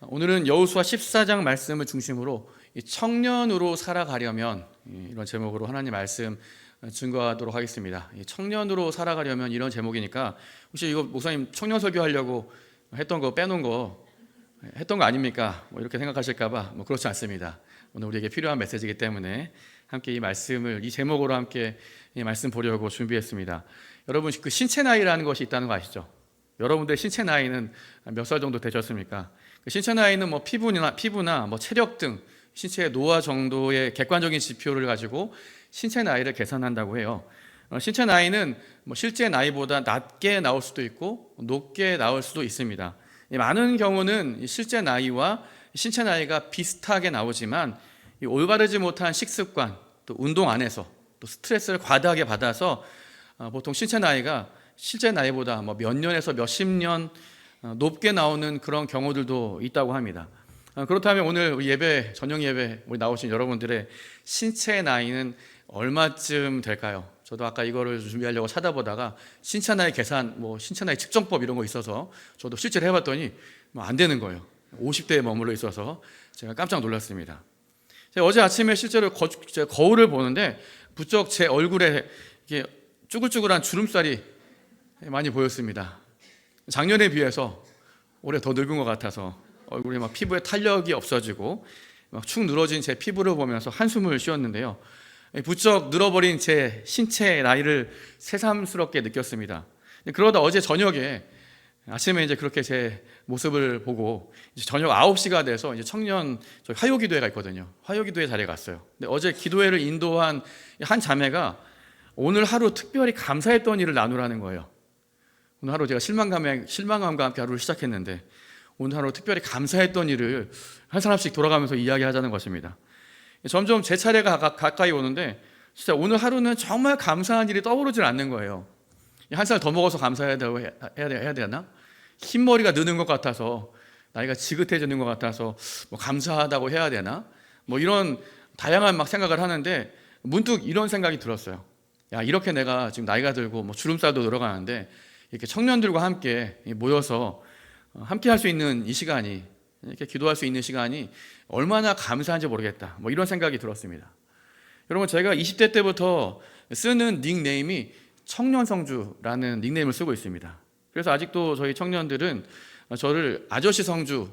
오늘은 여호수아 14장 말씀을 중심으로 이 청년으로 살아가려면 이 이런 제목으로 하나님 말씀 증거하도록 하겠습니다. 이 청년으로 살아가려면 이런 제목이니까 혹시 이거 목사님 청년 설교하려고 했던 거 빼놓은 거 했던 거 아닙니까? 뭐 이렇게 생각하실까봐 뭐 그렇지 않습니다. 오늘 우리에게 필요한 메시지이기 때문에 함께 이 말씀을 이 제목으로 함께 이 말씀 보려고 준비했습니다. 여러분 그 신체 나이라는 것이 있다는 거 아시죠? 여러분들 신체 나이는 몇 살 정도 되셨습니까? 그 신체 나이는 뭐 피부나 피부나 뭐 체력 등 신체의 노화 정도의 객관적인 지표를 가지고 신체 나이를 계산한다고 해요. 어, 신체 나이는 뭐 실제 나이보다 낮게 나올 수도 있고 높게 나올 수도 있습니다. 이 많은 경우는 이 실제 나이와 신체 나이가 비슷하게 나오지만 이 올바르지 못한 식습관, 또 운동 안에서 또 스트레스를 과다하게 받아서 어, 보통 신체 나이가 실제 나이보다 뭐 몇 년에서 몇십 년 어, 높게 나오는 그런 경우들도 있다고 합니다. 어, 그렇다면 오늘 예배 저녁 예배 우리 나오신 여러분들의 신체 나이는 얼마쯤 될까요? 저도 아까 이거를 준비하려고 찾아보다가 신체 나이 계산, 뭐 신체 나이 측정법 이런 거 있어서 저도 실제로 해봤더니 뭐 안 되는 거예요. 50대에 머물러 있어서 제가 깜짝 놀랐습니다. 제가 어제 아침에 실제로 거, 거울을 보는데 부쩍 제 얼굴에 이게 쭈글쭈글한 주름살이 많이 보였습니다. 작년에 비해서 올해 더 늙은 것 같아서 얼굴에 막 피부에 탄력이 없어지고 막 축 늘어진 제 피부를 보면서 한숨을 쉬었는데요. 부쩍 늘어버린 제 신체 나이를 새삼스럽게 느꼈습니다. 그러다 어제 저녁에 아침에 이제 그렇게 제 모습을 보고 저녁 9시가 돼서 이제 청년 저희 화요 기도회가 있거든요. 화요 기도회 자리에 갔어요. 근데 어제 기도회를 인도한 한 자매가 오늘 하루 특별히 감사했던 일을 나누라는 거예요. 오늘 하루 제가 실망감에 실망감과 함께 하루를 시작했는데 오늘 하루 특별히 감사했던 일을 한 사람씩 돌아가면서 이야기하자는 것입니다. 점점 제 차례가 가- 가까이 오는데 진짜 오늘 하루는 정말 감사한 일이 떠오르질 않는 거예요. 한 살 더 먹어서 감사해야 되고 해- 해야, 돼- 해야 되나? 흰머리가 느는 것 같아서 나이가 지긋해지는 것 같아서 뭐 감사하다고 해야 되나? 뭐 이런 다양한 막 생각을 하는데 문득 이런 생각이 들었어요. 야 이렇게 내가 지금 나이가 들고 뭐 주름살도 늘어가는데 이렇게 청년들과 함께 모여서 어, 함께 할 수 있는 이 시간이 이렇게 기도할 수 있는 시간이 얼마나 감사한지 모르겠다. 뭐 이런 생각이 들었습니다. 여러분 제가 20대 때부터 쓰는 닉네임이 청년성주라는 닉네임을 쓰고 있습니다. 그래서 아직도 저희 청년들은 저를 아저씨 성주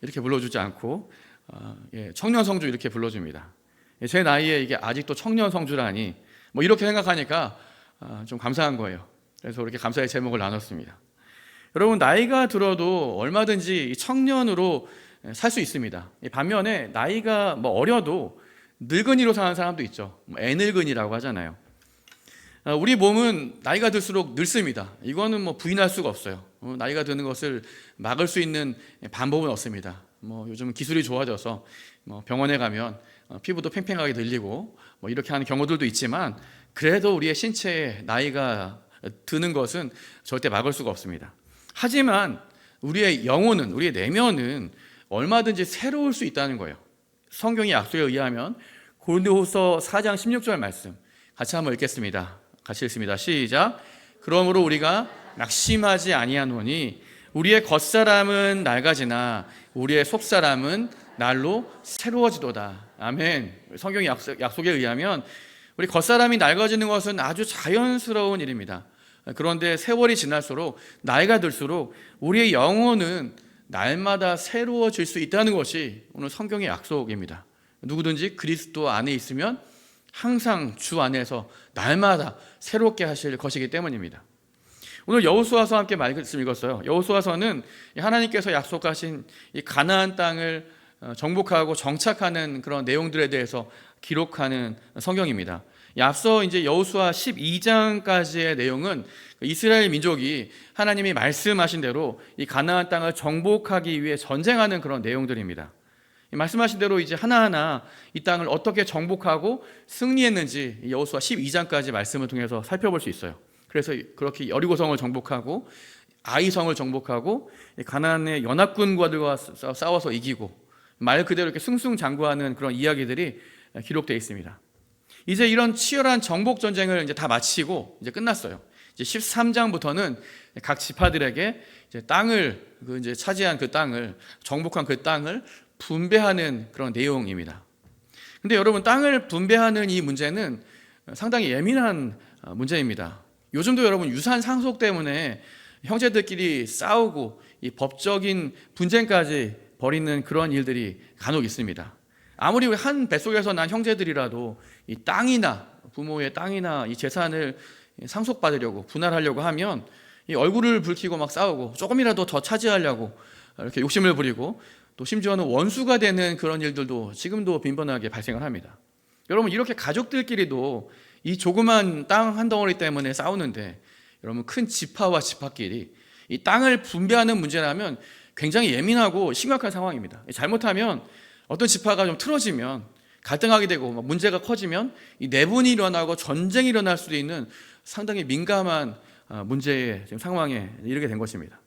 이렇게 불러주지 않고 어, 예, 청년 성주 이렇게 불러줍니다. 예, 제 나이에 이게 아직도 청년 성주라니 뭐 이렇게 생각하니까 아, 좀 감사한 거예요. 그래서 이렇게 감사의 제목을 나눴습니다. 여러분 나이가 들어도 얼마든지 이 청년으로 살 수 있습니다. 이 반면에 나이가 뭐 어려도 늙은이로 사는 사람도 있죠. 뭐 애늙은이라고 하잖아요. 아, 우리 몸은 나이가 들수록 늙습니다. 이거는 뭐 부인할 수가 없어요. 어, 나이가 드는 것을 막을 수 있는 방법은 없습니다. 뭐 요즘 기술이 좋아져서 뭐 병원에 가면 어, 피부도 팽팽하게 들리고 뭐 이렇게 하는 경우들도 있지만 그래도 우리의 신체에 나이가 드는 것은 절대 막을 수가 없습니다. 하지만 우리의 영혼은 우리의 내면은 얼마든지 새로울 수 있다는 거예요. 성경의 약속에 의하면 고린도후서 4장 16절 말씀 같이 한번 읽겠습니다. 같이 읽습니다. 시작. 그러므로 우리가 낙심하지 아니하노니 우리의 겉사람은 낡아지나 우리의 속사람은 날로 새로워지도다. 아멘. 성경의 약속, 약속에 의하면 우리 겉사람이 낡아지는 것은 아주 자연스러운 일입니다. 그런데 세월이 지날수록 나이가 들수록 우리의 영혼은 날마다 새로워질 수 있다는 것이 오늘 성경의 약속입니다. 누구든지 그리스도 안에 있으면 항상 주 안에서 날마다 새롭게 하실 것이기 때문입니다. 오늘 여호수아서 함께 말씀 읽었어요. 여호수아서는 하나님께서 약속하신 이 가나안 땅을 어, 정복하고 정착하는 그런 내용들에 대해서 기록하는 성경입니다. 앞서 이제 여호수아 12장까지의 내용은 이스라엘 민족이 하나님이 말씀하신 대로 이 가나안 땅을 정복하기 위해 전쟁하는 그런 내용들입니다. 이 말씀하신 대로 이제 하나하나 이 땅을 어떻게 정복하고 승리했는지 이 여호수아 12장까지 말씀을 통해서 살펴볼 수 있어요. 그래서 그렇게 여리고성을 정복하고 아이성을 정복하고 이 가나안의 연합군과들과 싸- 싸워서 이기고 말 그대로 이렇게 승승장구하는 그런 이야기들이 기록되어 있습니다. 이제 이런 치열한 정복 전쟁을 이제 다 마치고 이제 끝났어요. 이제 13장부터는 각 지파들에게 이제 땅을 그 이제 차지한 그 땅을 정복한 그 땅을 분배하는 그런 내용입니다. 근데 여러분 땅을 분배하는 이 문제는 상당히 예민한 어, 문제입니다. 요즘도 여러분 유산 상속 때문에 형제들끼리 싸우고 이 법적인 분쟁까지 벌이는 그런 일들이 간혹 있습니다. 아무리 한 뱃속에서 난 형제들이라도 이 땅이나 부모의 땅이나 이 재산을 상속받으려고 분할하려고 하면 이 얼굴을 붉히고 막 싸우고 조금이라도 더 차지하려고 이렇게 욕심을 부리고 또 심지어는 원수가 되는 그런 일들도 지금도 빈번하게 발생을 합니다. 여러분 이렇게 가족들끼리도 이 조그만 땅 한 덩어리 때문에 싸우는데 여러분 큰 지파와 지파끼리 이 땅을 분배하는 문제라면 굉장히 예민하고 심각한 상황입니다. 잘못하면 어떤 지파가 좀 틀어지면 갈등하게 되고 문제가 커지면 이 내분이 일어나고 전쟁이 일어날 수도 있는 상당히 민감한 어, 문제의 지금 상황에 이르게 된 것입니다.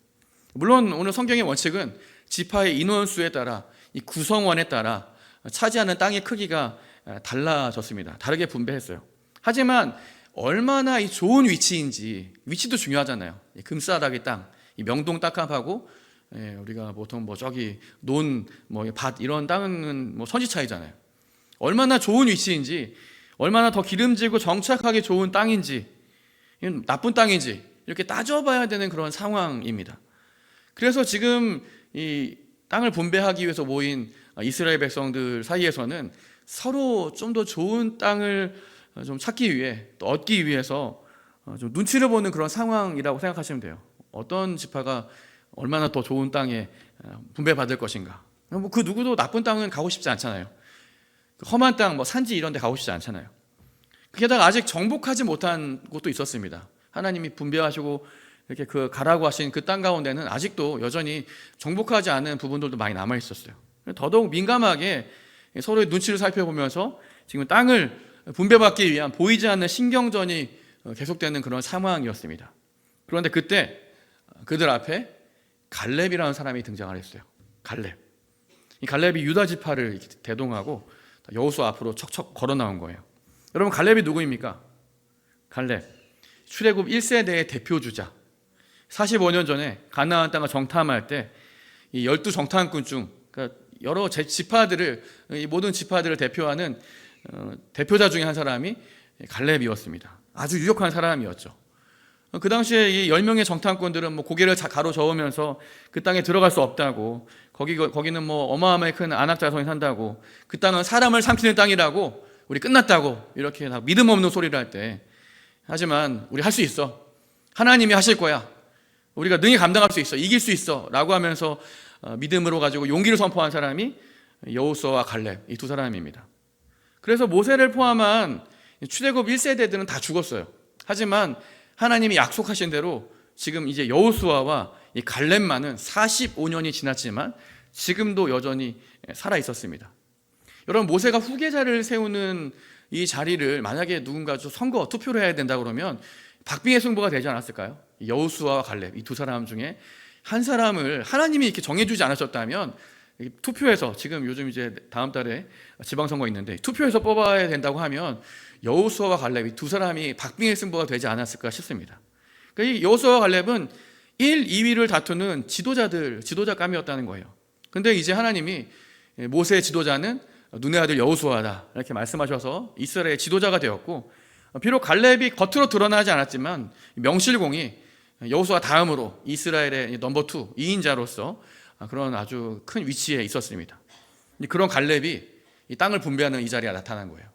물론 오늘 성경의 원칙은 지파의 인원수에 따라 이 구성원에 따라 차지하는 땅의 크기가 어, 달라졌습니다. 다르게 분배했어요. 하지만 얼마나 이 좋은 위치인지 위치도 중요하잖아요. 금싸라기 땅, 이 명동 딱합하고 예, 우리가 보통 뭐 저기 논 뭐 밭 이런 땅은 뭐 선지 차이잖아요. 얼마나 좋은 위치인지, 얼마나 더 기름지고 정착하기 좋은 땅인지, 나쁜 땅인지 이렇게 따져봐야 되는 그런 상황입니다. 그래서 지금 이 땅을 분배하기 위해서 모인 이스라엘 백성들 사이에서는 서로 좀 더 좋은 땅을 좀 찾기 위해 또 얻기 위해서 좀 눈치를 보는 그런 상황이라고 생각하시면 돼요. 어떤 지파가 얼마나 더 좋은 땅에 분배받을 것인가. 뭐 그 누구도 나쁜 땅은 가고 싶지 않잖아요. 그 험한 땅, 뭐 산지 이런 데 가고 싶지 않잖아요. 게다가 아직 정복하지 못한 곳도 있었습니다. 하나님이 분배하시고 이렇게 그 가라고 하신 그 땅 가운데는 아직도 여전히 정복하지 않은 부분들도 많이 남아 있었어요. 더더욱 민감하게 서로의 눈치를 살펴보면서 지금 땅을 분배받기 위한 보이지 않는 신경전이 계속되는 그런 상황이었습니다. 그런데 그때 그들 앞에 갈렙이라는 사람이 등장을 했어요. 갈렙. 이 갈렙이 유다 지파를 대동하고 여호수 앞으로 척척 걸어 나온 거예요. 여러분 갈렙이 누구입니까? 갈렙. 출애굽 1세대의 대표 주자. 45년 전에 가나안 땅을 정탐할 때 이 열두 정탐꾼 중 그러니까 여러 제 지파들을 이 모든 지파들을 대표하는 어, 대표자 중에 한 사람이 갈렙이었습니다. 아주 유력한 사람이었죠. 그 당시에 이 10명의 정탐꾼들은 뭐 고개를 가로 저으면서 그 땅에 들어갈 수 없다고 거기, 거기는 뭐 어마어마하게 큰 안악 자손이 산다고 그 땅은 사람을 삼키는 땅이라고 우리 끝났다고 이렇게 다 믿음 없는 소리를 할 때 하지만 우리 할 수 있어. 하나님이 하실 거야. 우리가 능히 감당할 수 있어. 이길 수 있어. 라고 하면서 어, 믿음으로 가지고 용기를 선포한 사람이 여호수아와 갈렙 이 두 사람입니다. 그래서 모세를 포함한 출애굽 1세대들은 다 죽었어요. 하지만 하나님이 약속하신 대로 지금 이제 여호수아와 이 갈렙만은 45년이 지났지만 지금도 여전히 살아 있었습니다. 여러분 모세가 후계자를 세우는 이 자리를 만약에 누군가 좀 선거 투표를 해야 된다 그러면 박빙의 승부가 되지 않았을까요? 여호수아와 갈렙 이 두 사람 중에 한 사람을 하나님이 이렇게 정해주지 않으셨다면 투표해서 지금 요즘 이제 다음 달에 지방선거 있는데 투표해서 뽑아야 된다고 하면 여호수아와 갈렙이 두 사람이 박빙의 승부가 되지 않았을까 싶습니다. 그러니까 이 여호수아와 갈렙은 1, 2위를 다투는 지도자들, 지도자감이었다는 거예요. 근데 이제 하나님이 모세의 지도자는 눈의 아들 여호수아다 이렇게 말씀하셔서 이스라엘의 지도자가 되었고 비록 갈렙이 겉으로 드러나지 않았지만 명실공히 여호수아 다음으로 이스라엘의 넘버 2 2인자로서 그런 아주 큰 위치에 있었습니다. 그런 갈렙이 이 땅을 분배하는 이 자리에 나타난 거예요.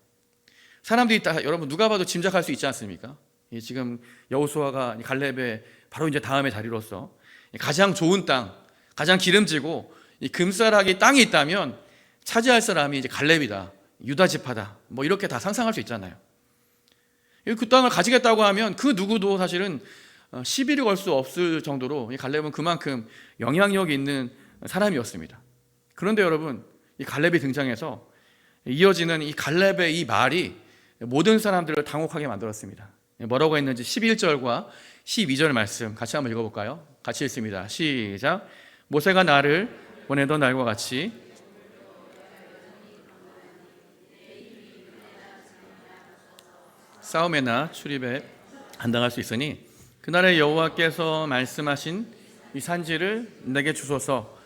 사람들이 다 여러분 누가 봐도 짐작할 수 있지 않습니까? 지금 여호수아가 갈렙의 바로 이제 다음의 자리로서 가장 좋은 땅, 가장 기름지고 금싸라기 땅이 있다면 차지할 사람이 이제 갈렙이다, 유다 지파다, 뭐 이렇게 다 상상할 수 있잖아요. 그 땅을 가지겠다고 하면 그 누구도 사실은 어, 시비를 걸 수 없을 정도로 갈렙은 그만큼 영향력이 있는 사람이었습니다. 그런데 여러분, 이 갈렙이 등장해서 이어지는 이 갈렙의 이 말이 모든 사람들을 당혹하게 만들었습니다. 뭐라고 했는지 11절과 12절 말씀 같이 한번 읽어볼까요? 같이 읽습니다. 시작. 모세가 나를 보내던 날과 같이 싸움에나 출입에 안 당할 수 있으니 그날에 여호와께서 말씀하신 이 산지를 내게 주소서.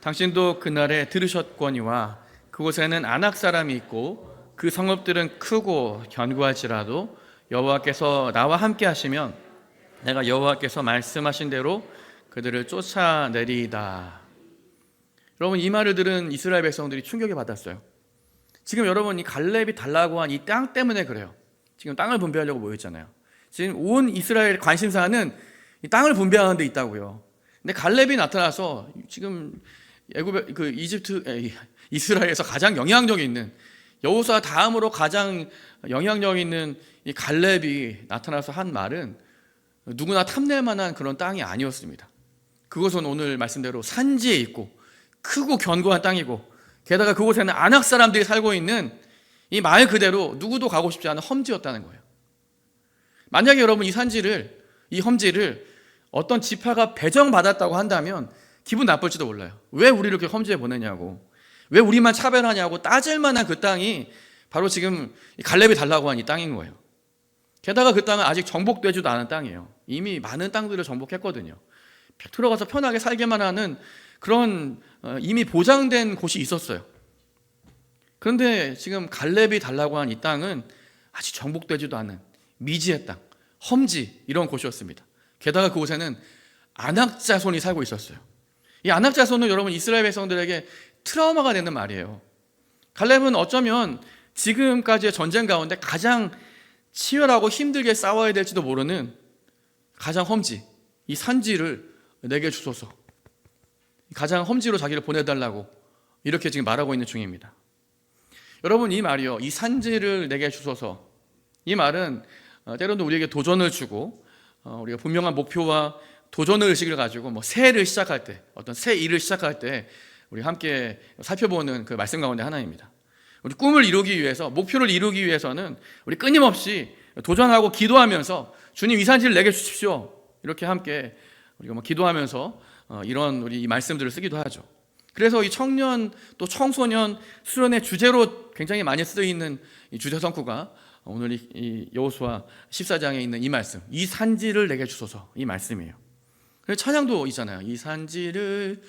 당신도 그날에 들으셨거니와 그곳에는 안악 사람이 있고 그 성읍들은 크고 견고할지라도 여호와께서 나와 함께 하시면 내가 여호와께서 말씀하신 대로 그들을 쫓아내리이다. 여러분 이 말을 들은 이스라엘 백성들이 충격을 받았어요. 지금 여러분 이 갈렙이 달라고 한 이 땅 때문에 그래요. 지금 땅을 분배하려고 모였잖아요. 지금 온 이스라엘 관심사는 이 땅을 분배하는 데 있다고요. 근데 갈렙이 나타나서 지금 애굽 그 이집트 에, 이스라엘에서 가장 영향력 있는 여호수아 다음으로 가장 영향력 있는 이 갈렙이 나타나서 한 말은 누구나 탐낼 만한 그런 땅이 아니었습니다. 그것은 오늘 말씀대로 산지에 있고 크고 견고한 땅이고 게다가 그곳에는 안악 사람들이 살고 있는 이 말 그대로 누구도 가고 싶지 않은 험지였다는 거예요. 만약에 여러분 이 산지를 이 험지를 어떤 지파가 배정받았다고 한다면 기분 나쁠지도 몰라요. 왜 우리를 이렇게 험지에 보내냐고. 왜 우리만 차별하냐고 따질 만한 그 땅이 바로 지금 갈렙이 달라고 한 이 땅인 거예요. 게다가 그 땅은 아직 정복되지도 않은 땅이에요. 이미 많은 땅들을 정복했거든요. 들어가서 편하게 살게만 하는 그런 어, 이미 보장된 곳이 있었어요. 그런데 지금 갈렙이 달라고 한 이 땅은 아직 정복되지도 않은 미지의 땅, 험지 이런 곳이었습니다. 게다가 그곳에는 안악자손이 살고 있었어요. 이 안악자손은 여러분 이스라엘 백성들에게 트라우마가 되는 말이에요. 갈렙은 어쩌면 지금까지의 전쟁 가운데 가장 치열하고 힘들게 싸워야 될지도 모르는 가장 험지, 이 산지를 내게 주소서. 가장 험지로 자기를 보내달라고 이렇게 지금 말하고 있는 중입니다. 여러분 이 말이요, 이 산지를 내게 주소서. 이 말은 어, 때로는 우리에게 도전을 주고 어, 우리가 분명한 목표와 도전의 의식을 가지고 뭐 새해를 시작할 때, 어떤 새 일을 시작할 때 우리 함께 살펴보는 그 말씀 가운데 하나입니다. 우리 꿈을 이루기 위해서 목표를 이루기 위해서는 우리 끊임없이 도전하고 기도하면서 주님 이 산지를 내게 주십시오. 이렇게 함께 우리가 뭐 기도하면서 어, 이런 우리 이 말씀들을 쓰기도 하죠. 그래서 이 청년 또 청소년 수련의 주제로 굉장히 많이 이 주제 성구가 오늘 이 여호수아 14장에 있는 이 말씀, 이 산지를 내게 주소서 이 말씀이에요. 그래서 찬양도 있잖아요. 이 산지를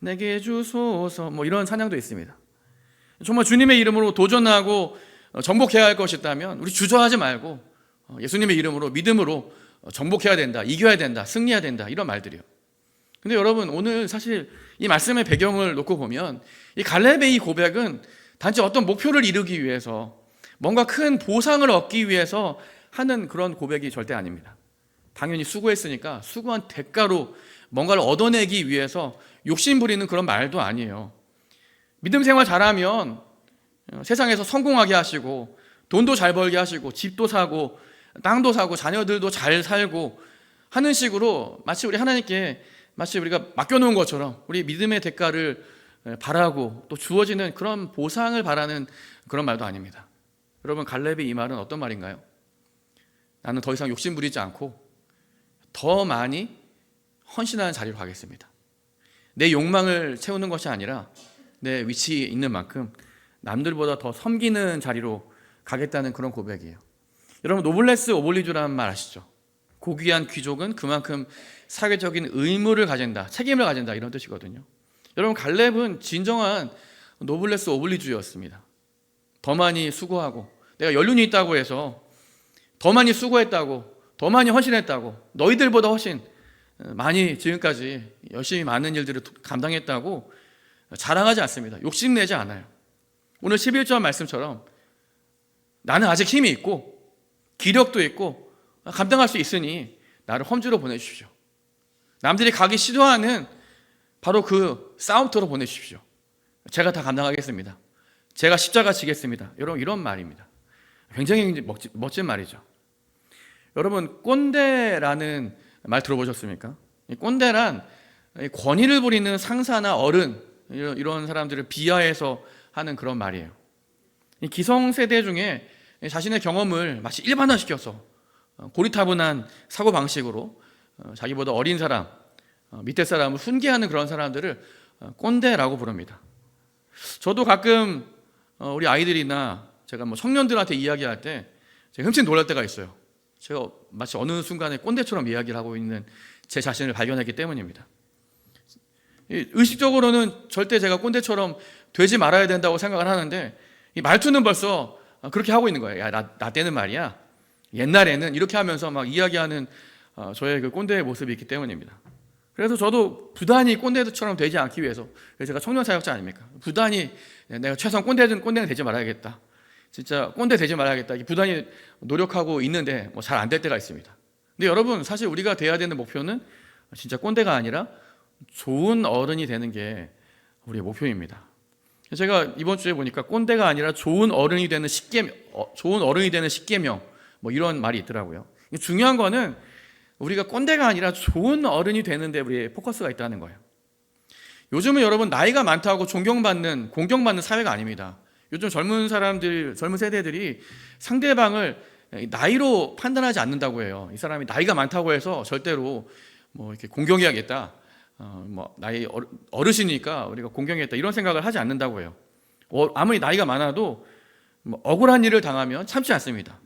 내게 주소서 뭐 이런 찬양도 있습니다. 정말 주님의 이름으로 도전하고 어, 정복해야 할 것이 있다면 우리 주저하지 말고 어, 예수님의 이름으로 믿음으로 어, 정복해야 된다, 이겨야 된다, 승리해야 된다 이런 말들이요. 근데 여러분 오늘 사실 이 말씀의 배경을 놓고 보면 이 갈렙의 이 고백은 단지 어떤 목표를 이루기 위해서 뭔가 큰 보상을 얻기 위해서 하는 그런 고백이 절대 아닙니다. 당연히 수고했으니까 수고한 대가로 뭔가를 얻어내기 위해서 욕심 부리는 그런 말도 아니에요. 믿음 생활 잘하면 세상에서 성공하게 하시고 돈도 잘 벌게 하시고 집도 사고 땅도 사고 자녀들도 잘 살고 하는 식으로 마치 우리 하나님께 마치 우리가 맡겨놓은 것처럼 우리 믿음의 대가를 바라고 또 주어지는 그런 보상을 바라는 그런 말도 아닙니다. 여러분 갈렙의 이 말은 어떤 말인가요? 나는 더 이상 욕심 부리지 않고 더 많이 헌신하는 자리로 가겠습니다. 내 욕망을 채우는 것이 아니라 내 위치에 있는 만큼 남들보다 더 섬기는 자리로 가겠다는 그런 고백이에요. 여러분 노블레스 오블리주라는 말 아시죠? 고귀한 귀족은 그만큼 사회적인 의무를 가진다, 책임을 가진다 이런 뜻이거든요. 여러분 갈렙은 진정한 노블레스 오블리주였습니다. 더 많이 수고하고 내가 연륜이 있다고 해서 더 많이 수고했다고 더 많이 헌신했다고 너희들보다 훨씬 많이 지금까지 열심히 많은 일들을 감당했다고 자랑하지 않습니다. 욕심내지 않아요. 오늘 11절 말씀처럼 나는 아직 힘이 있고 기력도 있고 감당할 수 있으니 나를 험지로 보내주십시오. 남들이 가기 시도하는 바로 그 싸움터로 보내주십시오. 제가 다 감당하겠습니다. 제가 십자가 지겠습니다. 여러분 이런 말입니다. 굉장히 멋진 말이죠. 여러분 꼰대라는 말 들어보셨습니까? 꼰대란 권위를 부리는 상사나 어른 이런 사람들을 비하해서 하는 그런 말이에요. 기성 세대 중에 자신의 경험을 마치 일반화시켜서 고리타분한 사고 방식으로 자기보다 어린 사람, 밑에 사람을 훈계하는 그런 사람들을 꼰대라고 부릅니다. 저도 가끔 우리 아이들이나 제가 뭐 청년들한테 이야기할 때 제가 흠칫 놀랄 때가 있어요. 제가 마치 어느 순간에 꼰대처럼 이야기를 하고 있는 제 자신을 발견했기 때문입니다. 이 의식적으로는 절대 제가 꼰대처럼 되지 말아야 된다고 생각을 하는데 이 말투는 벌써 그렇게 하고 있는 거예요. 야, 나, 나 때는 말이야. 옛날에는 이렇게 하면서 막 이야기하는 어, 저의 그 꼰대의 모습이 있기 때문입니다. 그래서 저도 부단히 꼰대처럼 되지 않기 위해서 제가 청년 사역자 아닙니까? 부단히 내가 최소한 꼰대는 꼰대는 되지 말아야겠다. 진짜 꼰대 되지 말아야겠다. 부단히 노력하고 있는데 뭐 잘 안 될 때가 있습니다. 근데 여러분 사실 우리가 돼야 되는 목표는 진짜 꼰대가 아니라 좋은 어른이 되는 게 우리의 목표입니다. 제가 이번 주에 보니까 꼰대가 아니라 좋은 어른이 되는 십계 어, 좋은 어른이 되는 십계명 뭐 이런 말이 있더라고요. 중요한 거는 우리가 꼰대가 아니라 좋은 어른이 되는데 우리의 포커스가 있다는 거예요. 요즘은 여러분 나이가 많다고 존경받는 공경받는 사회가 아닙니다. 요즘 젊은 사람들 젊은 세대들이 상대방을 나이로 판단하지 않는다고 해요. 이 사람이 나이가 많다고 해서 절대로 뭐 이렇게 공경해야겠다. 어, 뭐 나이 어르신이니까 우리가 공경했다 이런 생각을 하지 않는다고 해요. 어, 아무리 나이가 많아도 뭐 억울한 일을 당하면 참지 않습니다.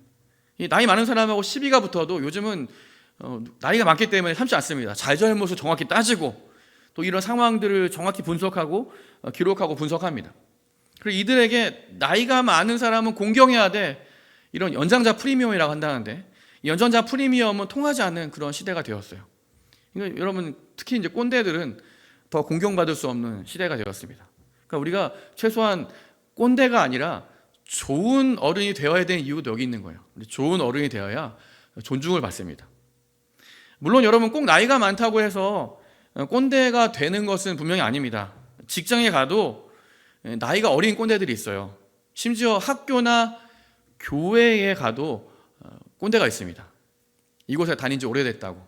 이 나이 많은 사람하고 시비가 붙어도 요즘은 어, 나이가 많기 때문에 참지 않습니다. 잘잘못을 정확히 따지고 또 이런 상황들을 정확히 분석하고 어, 기록하고 분석합니다. 그리고 이들에게 나이가 많은 사람은 공경해야 돼 이런 연장자 프리미엄이라고 한다는데 연장자 프리미엄은 통하지 않는 그런 시대가 되었어요. 그러니까 여러분 특히 이제 꼰대들은 더 공경받을 수 없는 시대가 되었습니다. 그러니까 우리가 최소한 꼰대가 아니라 좋은 어른이 되어야 되는 이유도 여기 있는 거예요. 좋은 어른이 되어야 존중을 받습니다. 물론 여러분 꼭 나이가 많다고 해서 꼰대가 되는 것은 분명히 아닙니다. 직장에 가도 나이가 어린 꼰대들이 있어요. 심지어 학교나 교회에 가도 꼰대가 있습니다. 이곳에 다닌 지 오래됐다고.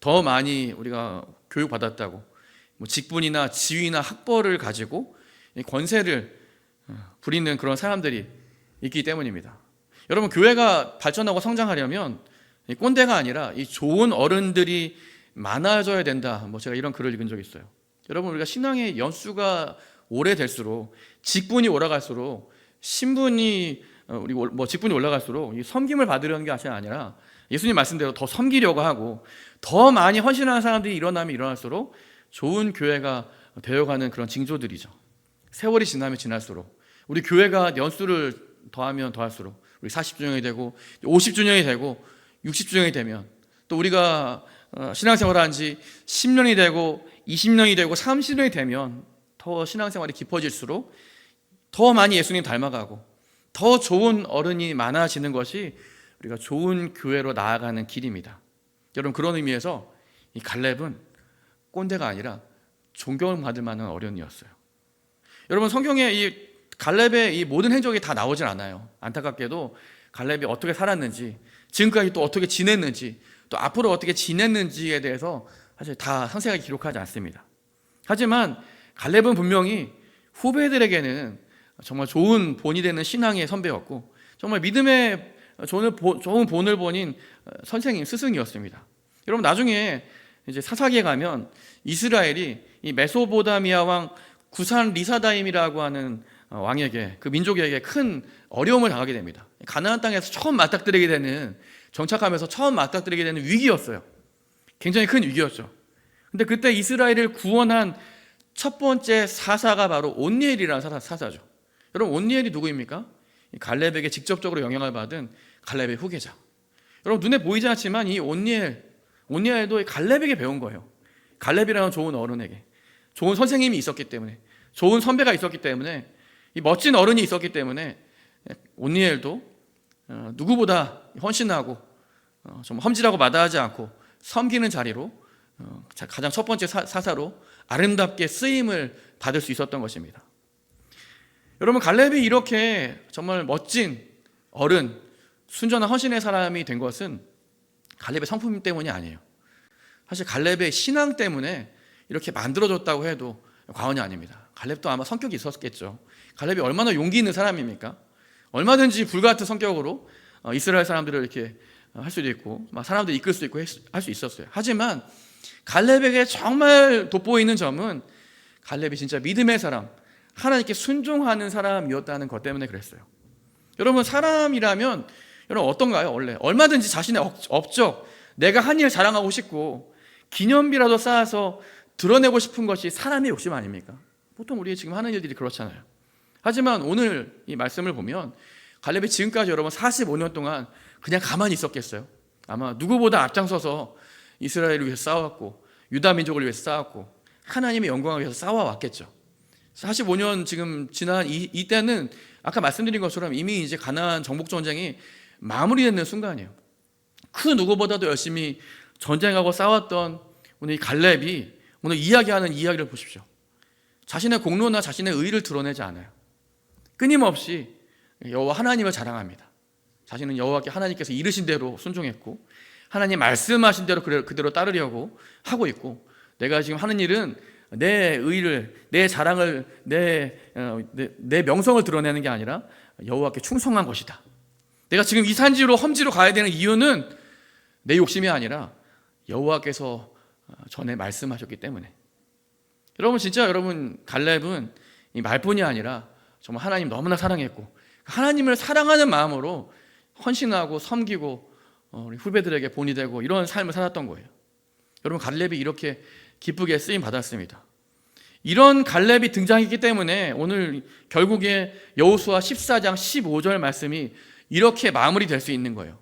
더 많이 우리가 교육받았다고. 뭐 직분이나 지위나 학벌을 가지고 권세를 부리는 그런 사람들이 있기 때문입니다. 여러분, 교회가 발전하고 성장하려면 꼰대가 아니라 이 좋은 어른들이 많아져야 된다. 뭐 제가 이런 글을 읽은 적이 있어요. 여러분 우리가 신앙의 연수가 오래될수록 직분이 올라갈수록 신분이 어, 우리 뭐 직분이 올라갈수록 이 섬김을 받으려는 게 아니라 예수님 말씀대로 더 섬기려고 하고 더 많이 헌신하는 사람들이 일어나면 일어날수록 좋은 교회가 되어가는 그런 징조들이죠. 세월이 지나면 지날수록 우리 교회가 연수를 더하면 더할수록 우리 40주년이 되고 50주년이 되고 60주년이 되면 또 우리가 어, 신앙생활을 한지 10년이 되고 20년이 되고 30년이 되면 더 신앙생활이 깊어질수록 더 많이 예수님 닮아가고 더 좋은 어른이 많아지는 것이 우리가 좋은 교회로 나아가는 길입니다. 여러분 그런 의미에서 이 갈렙은 꼰대가 아니라 존경을 받을 만한 어른이었어요. 여러분 성경에 이 갈렙의 이 모든 행적이 다 나오질 않아요. 안타깝게도 갈렙이 어떻게 살았는지 지금까지 또 어떻게 지냈는지 또 앞으로 어떻게 지냈는지에 대해서 사실 다 상세하게 기록하지 않습니다. 하지만 갈렙은 분명히 후배들에게는 정말 좋은 본이 되는 신앙의 선배였고 정말 믿음의 좋은 본을 보인 선생님 스승이었습니다. 여러분 나중에 이제 사사기에 가면 이스라엘이 이 메소보다미아 왕 구산 리사다임이라고 하는 왕에게 그 민족에게 큰 어려움을 당하게 됩니다. 가나안 땅에서 처음 맞닥뜨리게 되는 정착하면서 처음 맞닥뜨리게 되는 위기였어요. 굉장히 큰 위기였죠. 근데 그때 이스라엘을 구원한 첫 번째 사사가 바로 온니엘이라는 사사, 사사 죠. 여러분 온니엘이 누구입니까? 갈렙에게 직접적으로 영향을 받은 갈렙의 후계자. 여러분 눈에 보이지 않지만 이 온니엘, 온니엘도 갈렙에게 배운 거예요. 갈렙이라는 좋은 어른에게, 좋은 선생님이 있었기 때문에, 좋은 선배가 있었기 때문에, 이 멋진 어른이 있었기 때문에 온니엘도 어, 누구보다 헌신하고 어, 좀 험질하고 마다하지 않고 섬기는 자리로 어, 가장 첫 번째 사사로 아름답게 쓰임을 받을 수 있었던 것입니다. 여러분 갈렙이 이렇게 정말 멋진 어른, 순전한 헌신의 사람이 된 것은 갈렙의 성품 때문이 아니에요. 사실 갈렙의 신앙 때문에 이렇게 만들어졌다고 해도 과언이 아닙니다. 갈렙도 아마 성격이 있었겠죠. 갈렙이 얼마나 용기 있는 사람입니까? 얼마든지 불같은 성격으로 어, 이스라엘 사람들을 이렇게 어, 할 수도 있고 막 사람들 이끌 수도 있고 할 수 있었어요. 하지만 갈렙에게 정말 돋보이는 점은 갈렙이 진짜 믿음의 사람, 하나님께 순종하는 사람이었다는 것 때문에 그랬어요. 여러분 사람이라면 여러분 어떤가요? 원래 얼마든지 자신의 업- 업적, 내가 한 일 자랑하고 싶고 기념비라도 쌓아서 드러내고 싶은 것이 사람의 욕심 아닙니까? 보통 우리 지금 하는 일들이 그렇잖아요. 하지만 오늘 이 말씀을 보면 갈렙이 지금까지 여러분 45년 동안 그냥 가만히 있었겠어요? 아마 누구보다 앞장서서 이스라엘을 위해서 싸웠고 유다 민족을 위해서 싸웠고 하나님의 영광을 위해서 싸워왔겠죠. 45년 지금 지난 이, 이때는 아까 말씀드린 것처럼 이미 이제 가나안 정복 전쟁이 마무리되는 순간이에요. 그 누구보다도 열심히 전쟁하고 싸웠던 오늘 이 갈렙이 오늘 이야기하는 이야기를 보십시오. 자신의 공로나 자신의 의를 드러내지 않아요. 끊임없이 여호와 하나님을 자랑합니다. 자신은 여호와께 하나님께서 이르신 대로 순종했고 하나님 말씀하신 대로 그대로 따르려고 하고 있고 내가 지금 하는 일은 내 의를 내 자랑을 내, 어, 내, 내 명성을 드러내는 게 아니라 여호와께 충성한 것이다. 내가 지금 이 산지로 험지로 가야 되는 이유는 내 욕심이 아니라 여호와께서 어, 전에 말씀하셨기 때문에 여러분 진짜 여러분 갈렙은 이 말뿐이 아니라 정말 하나님 너무나 사랑했고 하나님을 사랑하는 마음으로 헌신하고 섬기고 어, 우리 후배들에게 본이 되고 이런 삶을 살았던 거예요. 여러분 갈렙이 이렇게 기쁘게 쓰임 받았습니다. 이런 갈렙이 등장했기 때문에 오늘 결국에 여호수아 14장 15절 말씀이 이렇게 마무리될 수 있는 거예요.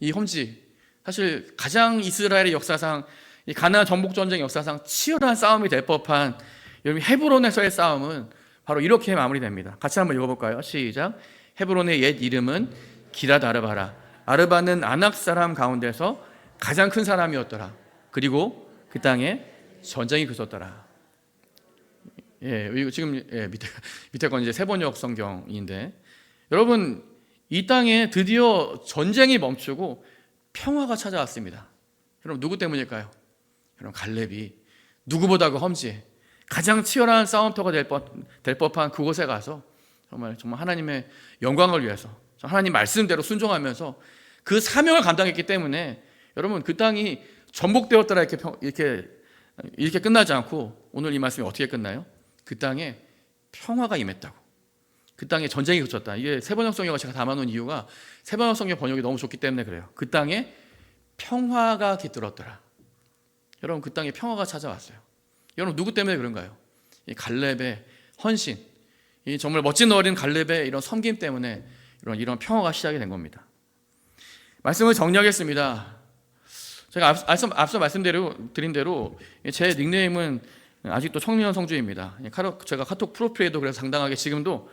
이 험지 사실 가장 이스라엘의 역사상 이 가나안 정복 전쟁 역사상 치열한 싸움이 될 법한 여러분 헤브론에서의 싸움은 바로 이렇게 마무리됩니다. 같이 한번 읽어볼까요? 시작. 헤브론의 옛 이름은 기랏 아르바라. 아르바는 아낙 사람 가운데서 가장 큰 사람이었더라. 그리고 그 땅에 전쟁이 그쳤더라. 예, 이거 지금 예, 밑에 밑에 건 이제 세번역 성경인데 여러분 이 땅에 드디어 전쟁이 멈추고 평화가 찾아왔습니다. 여러분 누구 때문일까요? 여러분 갈렙이 누구보다 그 험지에 가장 치열한 싸움터가 될, 법, 될 법한 그곳에 가서 정말 정말 하나님의 영광을 위해서 하나님 말씀대로 순종하면서 그 사명을 감당했기 때문에 여러분 그 땅이 전복되었더라 이렇게 평- 이렇게 이렇게 끝나지 않고 오늘 이 말씀이 어떻게 끝나요? 그 땅에 평화가 임했다고. 그 땅에 전쟁이 그쳤다. 이게 세번역 성경을 제가 담아놓은 이유가 세번역 성경 번역이 너무 좋기 때문에 그래요. 그 땅에 평화가 깃들었더라. 여러분 그 땅에 평화가 찾아왔어요. 여러분 누구 때문에 그런가요? 이 갈렙의 헌신, 이 정말 멋진 어린 갈렙의 이런 섬김 때문에 이런 이런 평화가 시작이 된 겁니다. 말씀을 정리하겠습니다. 제가 앞, 앞서, 앞서 말씀드린 대로 제 닉네임은 아직도 청년 성주입니다. 카로- 제가 카톡 프로필에도 그래서 당당하게 지금도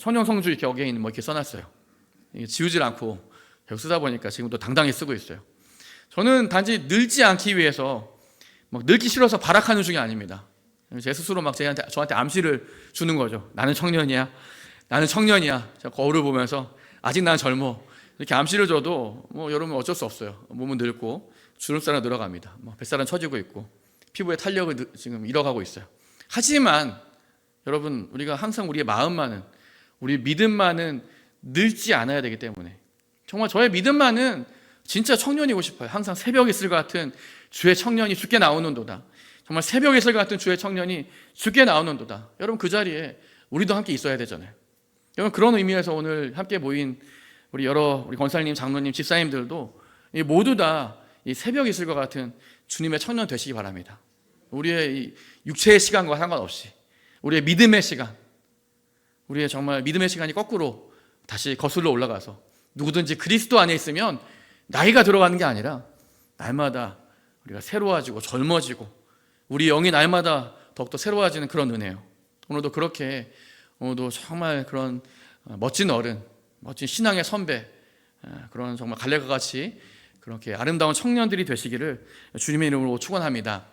청년 성주 이렇게 어게인 뭐 이렇게 써놨어요. 지우질 않고 계속 쓰다 보니까 지금도 당당히 쓰고 있어요. 저는 단지 늙지 않기 위해서 막 늙기 싫어서 발악하는 중이 아닙니다. 제 스스로 막 저한테, 저한테 암시를 주는 거죠. 나는 청년이야. 나는 청년이야. 거울을 보면서 아직 나는 젊어. 이렇게 암시를 줘도 뭐 여러분 어쩔 수 없어요. 몸은 늙고 주름살은 늘어갑니다. 뭐 뱃살은 처지고 있고 피부의 탄력을 느- 지금 잃어가고 있어요. 하지만 여러분 우리가 항상 우리의 마음만은 우리 믿음만은 늙지 않아야 되기 때문에 정말 저의 믿음만은 진짜 청년이고 싶어요. 항상 새벽 이슬 같은 주의 청년이 죽게 나오는도다. 정말 새벽 이슬 같은 주의 청년이 죽게 나오는도다. 여러분 그 자리에 우리도 함께 있어야 되잖아요. 여러분 그런 의미에서 오늘 함께 모인 우리 여러 우리 권사님, 장로님, 집사님들도 이 모두 다 이 새벽 이슬과 같은 주님의 청년 되시기 바랍니다. 우리의 이 육체의 시간과 상관없이 우리의 믿음의 시간, 우리의 정말 믿음의 시간이 거꾸로 다시 거슬러 올라가서 누구든지 그리스도 안에 있으면 나이가 들어가는 게 아니라 날마다 우리가 새로워지고 젊어지고 우리 영이 날마다 더욱더 새로워지는 그런 은혜요. 오늘도 그렇게 오늘도 정말 그런 어, 멋진 어른, 멋진 신앙의 선배, 어, 그런 정말 갈래가 같이 그렇게 아름다운 청년들이 되시기를 주님의 이름으로 축원합니다.